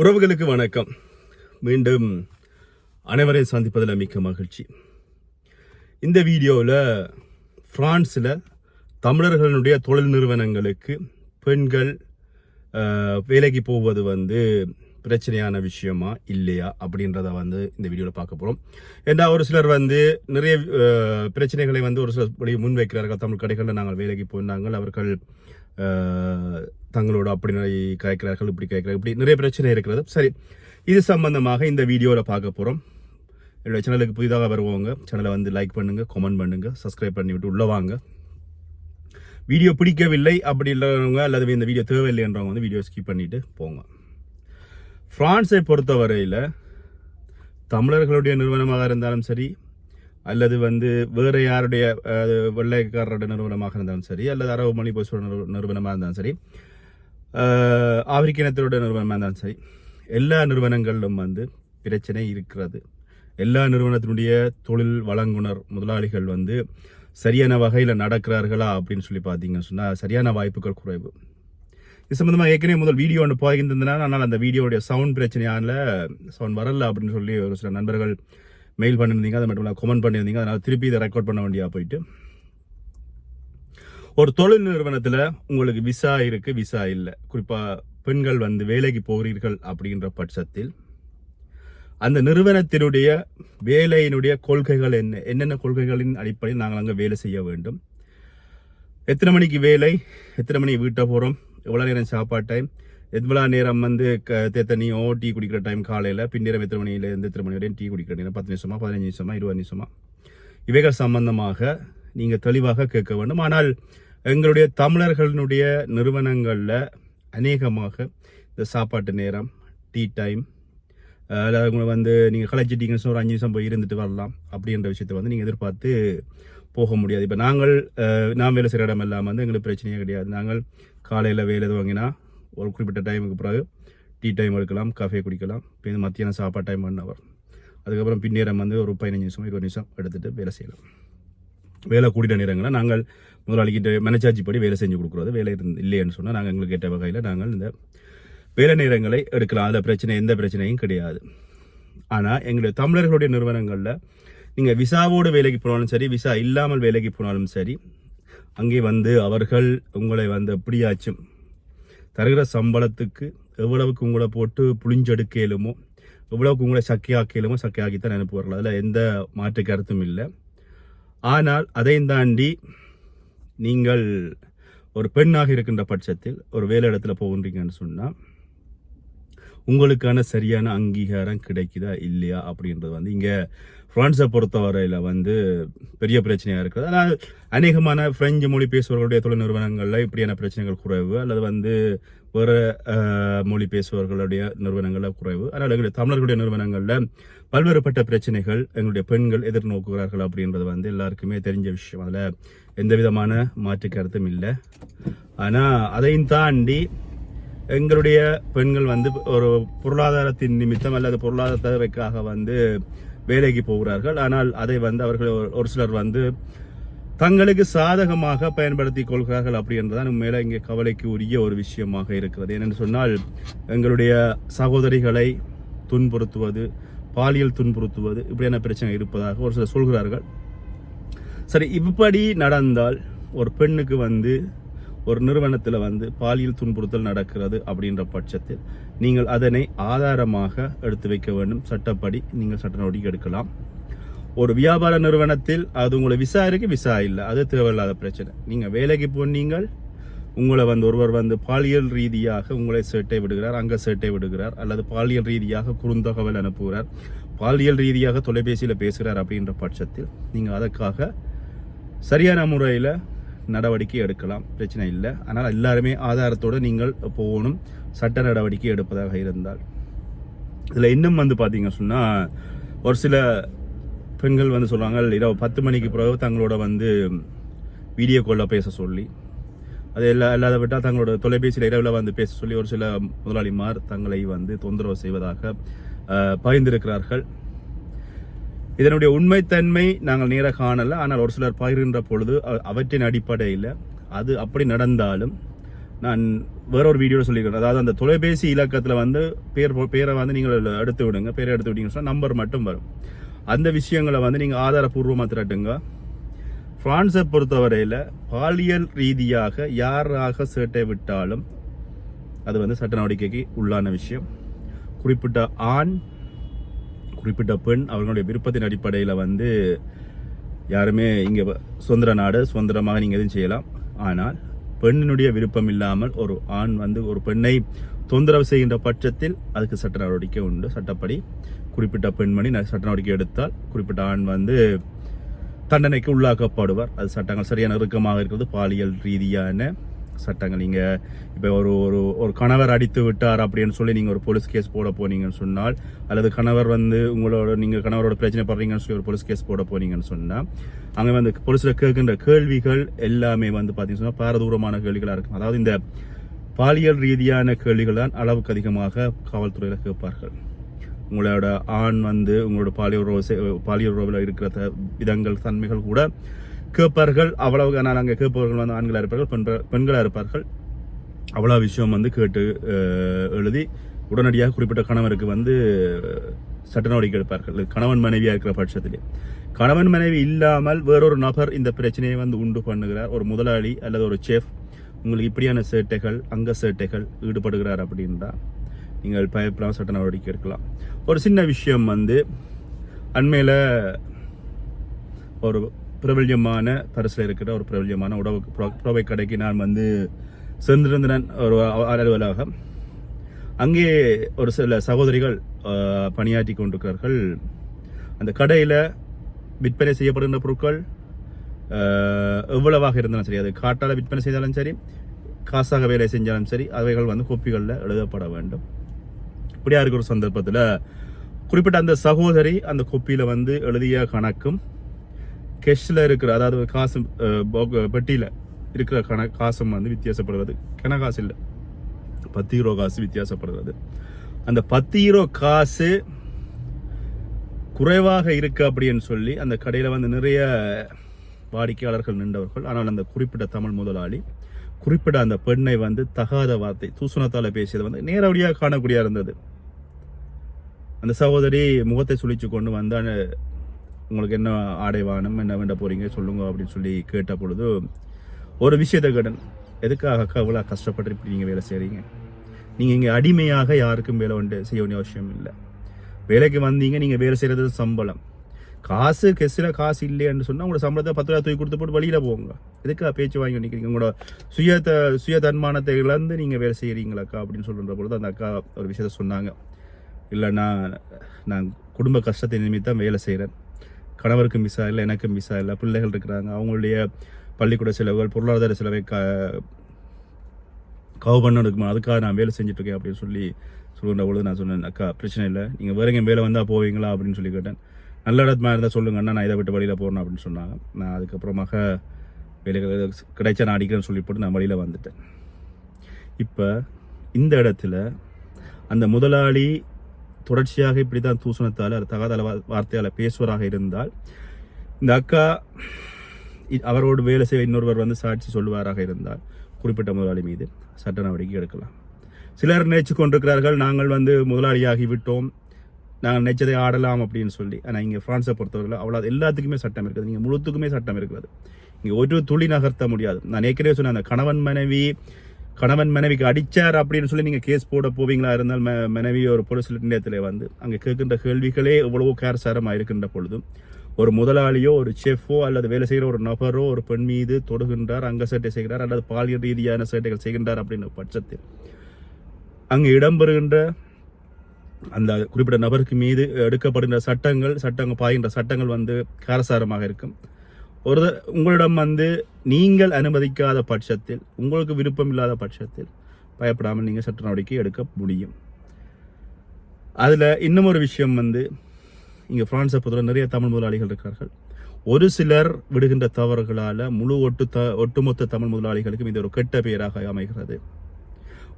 உறவுகளுக்கு வணக்கம். மீண்டும் அனைவரையும் சந்திப்பதில் மிக்க மகிழ்ச்சி. இந்த வீடியோவில் ஃப்ரான்ஸில் தமிழர்களுடைய தொழில் நிறுவனங்களுக்கு பெண்கள் வேலைக்கு போவது வந்து பிரச்சனையான விஷயமா இல்லையா அப்படின்றத வந்து இந்த வீடியோவில் பார்க்க போகிறோம் ஏன்னா ஒரு சிலர் வந்து நிறைய பிரச்சனைகளை வந்து ஒரு சிலர் முன்வைக்கிறார்கள். தமிழ் கடைகளில் நாங்கள் வேலைக்கு போனாங்கள் அவர்கள் தங்களோட அப்படி கேட்கிறார்கள் இப்படி கேட்கிறார்கள் இப்படி நிறைய பிரச்சனை இருக்கிறது. சரி இது சம்பந்தமாக இந்த வீடியோவில் பார்க்க போகிறோம் என்னோடய சேனலுக்கு புதிதாக வருவாங்க சேனலை வந்து லைக் பண்ணுங்கள் கமெண்ட் பண்ணுங்கள் சப்ஸ்கிரைப் பண்ணிவிட்டு உள்ளே வாங்க. வீடியோ பிடிக்கவில்லை அப்படி இல்லைறவங்க அல்லது இந்த வீடியோ தேவையில்லைன்றவங்க வந்து வீடியோ ஸ்கிப் பண்ணிட்டு போங்க. ஃப்ரான்ஸை பொறுத்தவரையில் தமிழர்களுடைய நிறுவனமாக இருந்தாலும் சரி அல்லது வந்து வேறு யாருடைய வெள்ளைக்காரருடைய நிறுவனமாக இருந்தாலும் சரி அல்லது அரபு மணி பேசுகிற நிறுவனமாக இருந்தாலும் சரி ஆப்பிரிக்க இனத்தினுடைய நிறுவனமாக இருந்தாலும் சரி எல்லா நிறுவனங்களிலும் வந்து பிரச்சனை இருக்கிறது. எல்லா நிறுவனத்தினுடைய தொழில் வழங்குனர் முதலாளிகள் வந்து சரியான வகையில் நடக்கிறார்களா அப்படின்னு சொல்லி பார்த்தீங்கன்னு சொன்னால் சரியான வாய்ப்புகள் குறைவு. இது சம்மந்தமாக ஏற்கனவே முதல் வீடியோ ஒன்று போயிருந்ததுனால ஆனால் அந்த வீடியோடைய சவுண்ட் பிரச்சனையால சவுண்ட் வரல அப்படின்னு சொல்லி ஒரு சில நண்பர்கள் மெயில் பண்ணியிருந்தீங்க அது மட்டும் இல்லாமல் கமெண்ட் பண்ணியிருந்தீங்க அதனால் திருப்பி இதை ரெக்கார்ட் பண்ண வேண்டியா போயிட்டு. ஒரு தொழில் நிறுவனத்தில் உங்களுக்கு விசா இருக்குது விசா இல்லை. குறிப்பாக பெண்கள் வந்து வேலைக்கு போகிறீர்கள் அப்படின்ற பட்சத்தில் அந்த நிறுவனத்தினுடைய வேலையினுடைய கொள்கைகள் என்ன என்னென்ன கொள்கைகளின் அடிப்படையில் நாங்கள் அங்கே வேலை செய்ய வேண்டும். எத்தனை மணிக்கு வேலை எத்தனை மணிக்கு வீட்டை போகிறோம் எவ்வளோ நேரம் சாப்பாடு டைம் எவ்வளோ நேரம் வந்து க தேத்தனியோ டீ குடிக்கிற டைம் காலையில் பின்னிரம் எத்தனை மணியிலேருந்து எத்தனை மணி வரையும் டீ குடிக்கிற நேரம் பத்து நிமிஷமா பதினஞ்சு நிமிஷமா இருபது நிமிஷமா? இவைகள் சம்பந்தமாக நீங்கள் தெளிவாக கேட்க வேண்டும். ஆனால் எங்களுடைய தமிழர்களினுடைய நிறுவனங்களில் அநேகமாக இந்த சாப்பாட்டு நேரம் டீ டைம் அதாவது உங்களை வந்து நீங்கள் கலைச்சிட்டிங்கன்னு சொன்னா ஒரு அஞ்சு நிமிஷம் போய் இருந்துட்டு வரலாம் அப்படின்ற விஷயத்தை வந்து நீங்கள் எதிர்பார்த்து போக முடியாது. இப்போ நாங்கள் நாம் நான் வேலை செய்கிற இடம் இல்லாமல் வந்து எங்களுக்கு பிரச்சனையே கிடையாது. நாங்கள் காலையில் வேலை எது வாங்கினா ஒரு குறிப்பிட்ட டைமுக்கு பிறகு டீ டைம் எடுக்கலாம் காஃபே குடிக்கலாம். இப்போ மத்தியானம் சாப்பாடு டைம் ஒன் ஹவர் அதுக்கப்புறம் பின்னேரம் வந்து ஒரு பதினஞ்சு நிமிஷம் இருபது நிமிஷம் எடுத்துகிட்டு வேலை செய்யலாம். வேலை கூடிய நேரங்களில் நாங்கள் முதலாளிகிட்ட மனச்சாட்சி படி வேலை செஞ்சு கொடுக்குறது. வேலை இருந்து இல்லைன்னு சொன்னால் நாங்கள் எங்களுக்கு கேட்ட வகையில் நாங்கள் இந்த வேலை நேரங்களை எடுக்கலாம். அதில் பிரச்சனை எந்த பிரச்சனையும் கிடையாது. ஆனால் எங்களுடைய தமிழர்களுடைய நிறுவனங்களில் நீங்கள் விசாவோடு வேலைக்கு போனாலும் சரி விசா இல்லாமல் வேலைக்கு போனாலும் சரி அங்கே வந்து அவர்கள் உங்களை வந்து எப்படியாச்சும் தருகிற சம்பளத்துக்கு எவ்வளவுக்கு உங்களை போட்டு புளிஞ்செடுக்கலுமோ எவ்வளவுக்கு உங்களை சக்கையாக்கலுமோ சக்கையாக்கித்தான் அனுப்புவார்கள். அதில் எந்த மாற்று கருத்தும் இல்லை. ஆனால் அதையும் தாண்டி நீங்கள் ஒரு பெண்ணாக இருக்கின்ற பட்சத்தில் ஒரு வேலை இடத்துல போகின்றீங்கன்னு சொன்னால் உங்களுக்கான சரியான அங்கீகாரம் கிடைக்குதா இல்லையா அப்படின்றது வந்து இங்கே ஃப்ரான்ஸை பொறுத்தவரையில் வந்து பெரிய பிரச்சனையாக இருக்குது. ஆனால் அநேகமான பிரெஞ்சு மொழி பேசுபவர்களுடைய தொழில் நிறுவனங்களில் இப்படியான பிரச்சனைகள் குறைவு அல்லது வந்து வேறு மொழி பேசுபவர்களுடைய நிறுவனங்களில் குறைவு. ஆனால் எங்களுடைய தமிழர்களுடைய நிறுவனங்களில் பல்வேறுபட்ட பிரச்சனைகள் எங்களுடைய பெண்கள் எதிர்நோக்குகிறார்கள் அப்படின்றது வந்து எல்லாருக்குமே தெரிஞ்ச விஷயம். அதில் எந்த விதமான மாற்று கருத்தும் இல்லை. ஆனால் அதையும் தாண்டி எங்களுடைய பெண்கள் வந்து ஒரு பொருளாதாரத்தின் நிமித்தம் அல்லது பொருளாதார தேவைக்காக வந்து வேலைக்கு போகிறார்கள். ஆனால் அதை வந்து அவர்கள் ஒரு- சிலர் வந்து தங்களுக்கு சாதகமாக பயன்படுத்தி கொள்கிறார்கள் அப்படின்றதான் உண்மையில இங்கே கவலைக்கு உரிய ஒரு விஷயமாக இருக்கிறது. ஏனென்று சொன்னால் எங்களுடைய சகோதரிகளை துன்புறுத்துவது பாலியல் துன்புறுத்துவது இப்படியான பிரச்சனை இருப்பதாக ஒரு சிலர் சொல்கிறார்கள். சரி இப்படி நடந்தால் ஒரு பெண்ணுக்கு வந்து ஒரு நிறுவனத்தில் வந்து பாலியல் துன்புறுத்தல் நடக்கிறது அப்படின்ற பட்சத்தில் நீங்கள் அதனை ஆதாரமாக எடுத்து வைக்க வேண்டும். சட்டப்படி நீங்கள் சட்ட நடவடிக்கை எடுக்கலாம். ஒரு வியாபார நிறுவனத்தில் அது உங்களை விசா இருக்கு விசா இல்லை. அது தேவையில்லாத பிரச்சனை. நீங்கள் வேலைக்கு போனீங்கள் உங்களை வந்து ஒருவர் வந்து பாலியல் ரீதியாக உங்களை சேட்டை விடுகிறார் அங்கே சேட்டை விடுகிறார் அல்லது பாலியல் ரீதியாக குறுந்தகவல் அனுப்புகிறார் பாலியல் ரீதியாக தொலைபேசியில் பேசுகிறார் அப்படின்ற பட்சத்தில் நீங்கள் அதற்காக சரியான முறையில் நடவடிக்கை எடுக்கலாம். பிரச்சனை இல்லை. ஆனால் எல்லாருமே ஆதாரத்தோடு நீங்கள் போகணும். சட்ட நடவடிக்கை எடுப்பதாக இருந்தால். இதில் இன்னும் வந்து பார்த்தீங்க சொன்னால் ஒரு சில பெண்கள் வந்து சொல்கிறாங்க இரவு பத்து மணிக்கு பிறகு தங்களோட வந்து வீடியோ காலில் பேச சொல்லி அது எல்லா இல்லாத விட்டால் தங்களோட தொலைபேசியில் இரவில் வந்து பேச சொல்லி ஒரு சில முதலாளிமார் தங்களை வந்து தொந்தரவு செய்வதாக பகிர்ந்திருக்கிறார்கள். இதனுடைய உண்மைத்தன்மை நாங்கள் நேர காணல. ஆனால் ஒரு சிலர் பகிர்கின்ற பொழுது அவற்றின் அடிப்படையில் அது அப்படி நடந்தாலும் நான் வேற ஒரு வீடியோ சொல்லியிருக்கேன் அதாவது அந்த தொலைபேசி இலக்கத்தில் வந்து பேர் போ- பேரை வந்து நீங்கள் எடுத்து விடுங்க. பேரை எடுத்து விட்டீங்கன்னு சொன்னால் நம்பர் மட்டும் வரும். அந்த விஷயங்களை வந்து நீங்கள் ஆதாரபூர்வமாக திரட்டுங்க. பிரான்ஸை பொறுத்தவரையில் பாலியல் ரீதியாக யாராக சேட்டை விட்டாலும் அது வந்து சட்ட நடவடிக்கைக்கு உள்ளான விஷயம். குறிப்பிட்ட ஆண் குறிப்பிட்ட பெண் அவர்களுடைய விருப்பத்தின் அடிப்படையில் வந்து யாருமே இங்கே சுதந்திர நாடு சுதந்திரமாக நீங்கள் எதுவும் செய்யலாம். ஆனால் பெண்ணினுடைய விருப்பம் இல்லாமல் ஒரு ஆண் வந்து ஒரு பெண்ணை தொந்தரவு செய்கின்ற பட்சத்தில் அதுக்கு சட்ட நடவடிக்கை உண்டு. சட்டப்படி குறிப்பிட்ட பெண்மணி சட்ட நடவடிக்கை எடுத்தால் குறிப்பிட்ட ஆண் வந்து தண்டனைக்கு உள்ளாக்கப்படுவார். அது சட்டங்கள் சரியான இறுக்கமாக இருக்கிறது பாலியல் ரீதியான சட்டங்கள். நீங்கள் இப்போ ஒரு ஒரு ஒரு கணவர் அடித்து விட்டார் அப்படின்னு சொல்லி நீங்கள் ஒரு போலீஸ் கேஸ் போட போனீங்கன்னு சொன்னால் அல்லது கணவர் வந்து உங்களோட நீங்கள் கணவரோட பிரச்சனை படுறீங்கன்னு சொல்லி ஒரு போலீஸ் கேஸ் போட போனீங்கன்னு சொன்னால் அங்கே வந்து போலீஸில் கேட்கின்ற கேள்விகள் எல்லாமே வந்து பாத்தீங்கன்னா சொன்னால் பாரதூரமான கேள்விகளாக இருக்கும். அதாவது இந்த பாலியல் ரீதியான கேள்விகள் தான் அளவுக்கு அதிகமாக காவல்துறையில் கேட்பார்கள். உங்களோட ஆண் வந்து உங்களோட பாலியல் உறவு பாலியல் உறவில் இருக்கிற த- விதங்கள் தன்மைகள் கூட கேட்பார்கள் அவ்வளவு ஆனால் அங்கே கேட்பவர்கள் வந்து ஆண்களாக இருப்பார்கள் பெண்கள் பெண்களாக இருப்பார்கள். அவ்வளோ விஷயம் வந்து கேட்டு எழுதி உடனடியாக குறிப்பிட்ட கணவருக்கு வந்து சட்ட நடவடிக்கை எடுப்பார்கள் கணவன் மனைவியாக இருக்கிற பட்சத்திலே. கணவன் மனைவி இல்லாமல் வேறொரு நபர் இந்த பிரச்சனையை வந்து உண்டு பண்ணுகிறார். ஒரு முதலாளி அல்லது ஒரு செஃப் உங்களுக்கு இப்படியான சேட்டைகள் அங்க சேட்டைகள் ஈடுபடுகிறார் அப்படின்றா. நீங்கள் பயப்படலாம் சட்ட நடவடிக்கை எடுக்கலாம் ஒரு சின்ன விஷயம் வந்து அண்மையில் ஒரு பிரபல்யமான பரிசில் இருக்கிற ஒரு பிரபல்யமான உணவு புற- புறவை கடைக்கு நான் வந்து சென்றிருந்தேன் ஒரு அ- அங்கே ஒரு சில சகோதரிகள் பணியாற்றி கொண்டிருக்கிறார்கள். அந்த கடையில் விற்பனை செய்யப்படுகின்ற பொருட்கள் எவ்வளவாக இருந்தாலும் சரி அது காட்டால் விற்பனை செய்தாலும் சரி காசாக வேலை செஞ்சாலும் சரி அவைகள் வந்து கோப்பிகளில் எழுதப்பட வேண்டும். இப்படியா இருக்கிற சந்தர்ப்பத்தில் குறிப்பிட்ட அந்த சகோதரி அந்த கொப்பியில் வந்து எழுதிய கணக்கும் கெஷ்ல இருக்கிற அதாவது காசு போக- பெட்டியில இருக்கிற கண காசும் வந்து வித்தியாசப்படுறது வித்தியாசப்படுகிறது காசு இல்லை. பத்து ஹீரோ காசு வித்தியாசப்படுறது அந்த பத்து ஹீரோ காசு குறைவாக இருக்கு அப்படின்னு சொல்லி அந்த கடையில் வந்து நிறைய வாடிக்கையாளர்கள் நின்றவர்கள் ஆனால் அந்த குறிப்பிட்ட தமிழ் முதலாளி குறிப்பிட்ட அந்த பெண்ணை வந்து தகாத வார்த்தை தூசணத்தால் பேசியது வந்து நேரடியாக காணக்கூடிய இருந்தது. அந்த சகோதரி முகத்தை சுழிச்சு கொண்டு வந்து அந்த உங்களுக்கு என்ன ஆடை வானம் என்ன வேண்ட போறீங்க சொல்லுங்க அப்படின்னு சொல்லி கேட்ட பொழுது ஒரு விஷயத்தை கேட்டேன். எதுக்காக அக்கா இவ்வளோ கஷ்டப்பட்டு இப்படி நீங்கள் வேலை செய்கிறீங்க நீங்கள் இங்கே அடிமையாக யாருக்கும் வேலை வந்து செய்ய வேண்டிய அவசியம் இல்லை. வேலைக்கு வந்தீங்க நீங்கள் வேலை செய்கிறது சம்பளம். காசு கெஸில் காசு இல்லைன்னு சொன்னால் உங்களோட சம்பளத்தை பத்து ரூபா தூக்கி கொடுத்து போட்டு வெளியில் போங்க. எதுக்காக பேச்சு வாங்கி நிற்கிறீங்க உங்களோட சுயத்தை சுய தன்மானத்தை இழந்து நீங்கள் வேலை செய்கிறீங்களாக்கா அப்படின்னு சொல்கிற பொழுது அந்த அக்கா ஒரு விஷயத்த சொன்னாங்க. இல்லைன்னா நான் குடும்ப கஷ்டத்தை நிமித்தம் வேலை செய்கிறேன் கணவருக்கும் விசா இல்லை எனக்கும் விசா இல்லை பிள்ளைகள் இருக்கிறாங்க அவங்களுடைய பள்ளிக்கூட செலவுகள் பொருளாதார செலவை க கவு பண்ணணுக்குமா அதுக்காக நான் வேலை செஞ்சுட்ருக்கேன் அப்படின்னு சொல்லி சொல்லுகின்ற பொழுது நான் சொன்னேன் அக்கா பிரச்சனை இல்லை. நீங்கள் வேறு எங்கேயும் வேலை வந்தால் போவீங்களா? அப்படின்னு சொல்லி கேட்டேன். நல்ல இடமா இருந்தால் சொல்லுங்கள் அண்ணா நான் இதை விட்டு வழியில் போகணும் அப்படின்னு சொன்னாங்க. நான் அதுக்கப்புறமாக வேலைகள் கிடைச்சா நான் அடிக்கிறேன்னு சொல்லி போட்டு நான் வழியில் வந்துட்டேன். இப்போ இந்த இடத்துல அந்த முதலாளி தொடர்ச்சியாக இப்படி தான் தூசணத்தால் அது தகாத வார்த்தையால் பேசுவராக இருந்தால் இந்த அக்கா அவரோடு வேலை செய்ய இன்னொருவர் வந்து சாட்சி சொல்லுவாராக இருந்தால் குறிப்பிட்ட முதலாளி மீது சட்ட நடவடிக்கை எடுக்கலாம். சிலர் நினைச்சு கொண்டிருக்கிறார்கள் நாங்கள் வந்து முதலாளியாகி விட்டோம் நாங்கள் நினைச்சதை ஆடலாம் அப்படின்னு சொல்லி. ஆனால் இங்கே ஃப்ரான்ஸை பொறுத்தவரையில் அவ்வளோ எல்லாத்துக்குமே சட்டம் இருக்குது. நீங்கள் முழுத்துக்குமே சட்டம் இருக்கிறது இங்கே ஒரு துளி நகர்த்த முடியாது. நான் ஏற்கனவே சொன்னேன் அந்த கணவன் மனைவி கணவன் மனைவிக்கு அடிச்சார் அப்படின்னு சொல்லி நீங்கள் கேஸ் போட போவீங்களா? இருந்தால் ம மனைவி ஒரு போலீஸ் நிலையத்தில் வந்து அங்கே கேட்கின்ற கேள்விகளே எவ்வளவோ கேரசாரமாக இருக்கின்ற பொழுதும் ஒரு முதலாளியோ ஒரு செஃப்போ அல்லது வேலை செய்கிற ஒரு நபரோ ஒரு பெண் மீது தொடுகின்றார் அங்க சேட்டை செய்கிறார் அல்லது பாலியல் ரீதியான சேட்டைகள் செய்கின்றார் அப்படின்ற பட்சத்தில் அங்கு இடம்பெறுகின்ற அந்த குறிப்பிட்ட நபருக்கு மீது எடுக்கப்படுகின்ற சட்டங்கள் சட்டங்கள் பாய்கின்ற சட்டங்கள் வந்து காரசாரமாக இருக்கும். ஒரு உங்களிடம் வந்து நீங்கள் அனுமதிக்காத பட்சத்தில் உங்களுக்கு விருப்பம் இல்லாத பட்சத்தில் பயப்படாமல் நீங்கள் சட்ட நடவடிக்கை எடுக்க முடியும். அதில் இன்னும் ஒரு விஷயம் வந்து இங்கே பிரான்ஸை பொறுத்தவரை நிறைய தமிழ் முதலாளிகள் இருக்கிறார்கள் ஒரு சிலர் விடுகின்ற தவறுகளால் முழு ஒட்டு த ஒட்டுமொத்த தமிழ் முதலாளிகளுக்கும் இது ஒரு கெட்ட பெயராக அமைகிறது.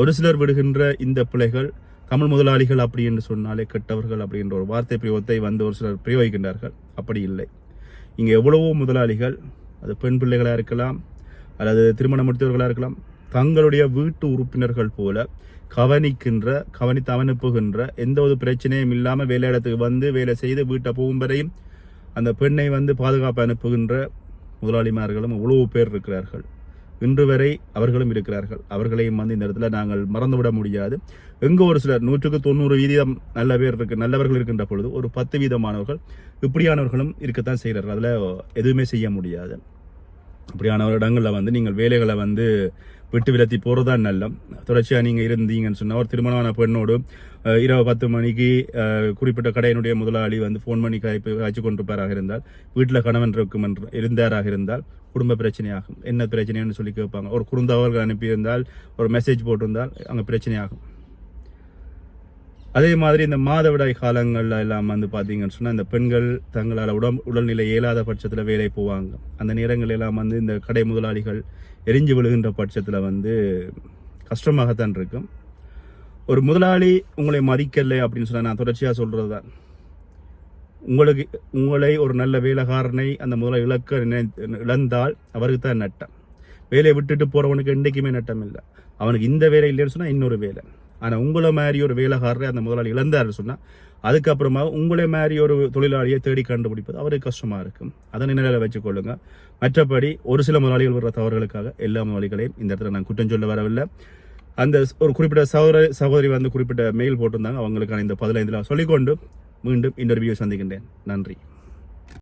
ஒரு சிலர் விடுகின்ற இந்த பிள்ளைகள் தமிழ் முதலாளிகள் அப்படி என்று சொன்னாலே கெட்டவர்கள் அப்படின்ற ஒரு வார்த்தை பிரயோகத்தை வந்து ஒரு சிலர் பிரயோகிக்கின்றார்கள். அப்படி இல்லை. இங்கே எவ்வளவோ முதலாளிகள் அது பெண் பிள்ளைகளாக இருக்கலாம் அல்லது திருமணம் முடித்தவர்களாக இருக்கலாம் தங்களுடைய வீட்டு உறுப்பினர்கள் போல கவனிக்கின்ற கவனித்து அவனுப்புகின்ற எந்த ஒரு பிரச்சனையும் இல்லாமல் வேலை இடத்துக்கு வந்து வேலை செய்து வீட்டை போகும் வரையும் அந்த பெண்ணை வந்து பாதுகாப்பு அனுப்புகின்ற முதலாளிமார்களும் இவ்வளவு பேர் இருக்கிறார்கள். இன்று வரை அவர்களும் இருக்கிறார்கள். அவர்களையும் வந்து இந்த இடத்துல நாங்கள் மறந்துவிட முடியாது. எங்க ஒரு சிலர் நூற்றுக்கு தொண்ணூறு வீதம் நல்ல பேர் இருக்கு நல்லவர்கள் இருக்கின்ற பொழுது ஒரு பத்து வீதமானவர்கள் இப்படியானவர்களும் இருக்கத்தான் செய்கிறார்கள். அதில் எதுவுமே செய்ய முடியாது. இப்படியான ஒரு இடங்களில் வந்து நீங்கள் வேலைகளை வந்து விட்டு விலத்தி போகிறது தான் நல்லம். தொடர்ச்சியாக நீங்கள் இருந்தீங்கன்னு சொன்னால் ஒரு திருமணமான பெண்ணோடு இரவு பத்து மணிக்கு குறிப்பிட்ட கடையினுடைய முதலாளி வந்து ஃபோன் பண்ணி காய்ப்பு காய்ச்சி கொண்டிருப்பாராக இருந்தால் வீட்டில் கணவன் இருக்கும் என்று இருந்தாராக இருந்தால் குடும்ப பிரச்சனையாகும். என்ன பிரச்சனைன்னு சொல்லி கேட்பாங்க. ஒரு குறுந்தவர்கள் அனுப்பியிருந்தால் ஒரு மெசேஜ் போட்டிருந்தால் அங்கே பிரச்சனையாகும். அதே மாதிரி இந்த மாதவிடாய் காலங்கள்ல எல்லாம் வந்து பார்த்தீங்கன்னு சொன்னால் இந்த பெண்கள் தங்களால் உடல் உடல்நிலை இயலாத பட்சத்தில் வேலை போவாங்க. அந்த நேரங்கள் எல்லாம் வந்து இந்த கடை முதலாளிகள் எரிஞ்சு விழுகின்ற பட்சத்தில் வந்து கஷ்டமாகத்தான் இருக்கும். ஒரு முதலாளி உங்களை மதிக்கலை அப்படின்னு சொன்னால் நான் தொடர்ச்சியாக சொல்கிறது தான் உங்களுக்கு உங்களை ஒரு நல்ல வேலைக்காரனை அந்த முதலாளி இழக்க நினை- இழந்தால் அவருக்கு தான் நட்டம். வேலையை விட்டுட்டு போகிறவனுக்கு என்றைக்குமே நட்டம் இல்லை அவனுக்கு இந்த வேலை இல்லைன்னு சொன்னால் இன்னொரு வேலை. ஆனால் உங்களை மாதிரி ஒரு வேலைக்காரரை அந்த முதலாளி இழந்தாருன்னு சொன்னால் அதுக்கப்புறமா உங்களை மாதிரி ஒரு தொழிலாளியை தேடி கண்டுபிடிப்பது அவருக்கு கஷ்டமாக இருக்கும். அதை நினைவில் வச்சுக்கொள்ளுங்க. மற்றபடி ஒரு சில முதலாளிகள் வர்ற தவறுகளுக்காக எல்லா முதலாளிகளையும் இந்த இடத்துல நான் குற்றம் சொல்ல வரவில்லை. அந்த ஒரு குறிப்பிட்ட சகோதர சகோதரி வந்து குறிப்பிட்ட மெயில் போட்டிருந்தாங்க. அவங்களுக்கான இந்த பதிலைந்தில் சொல்லிக்கொண்டு மீண்டும் இன்டர்வியூ சந்திக்கின்றேன். நன்றி.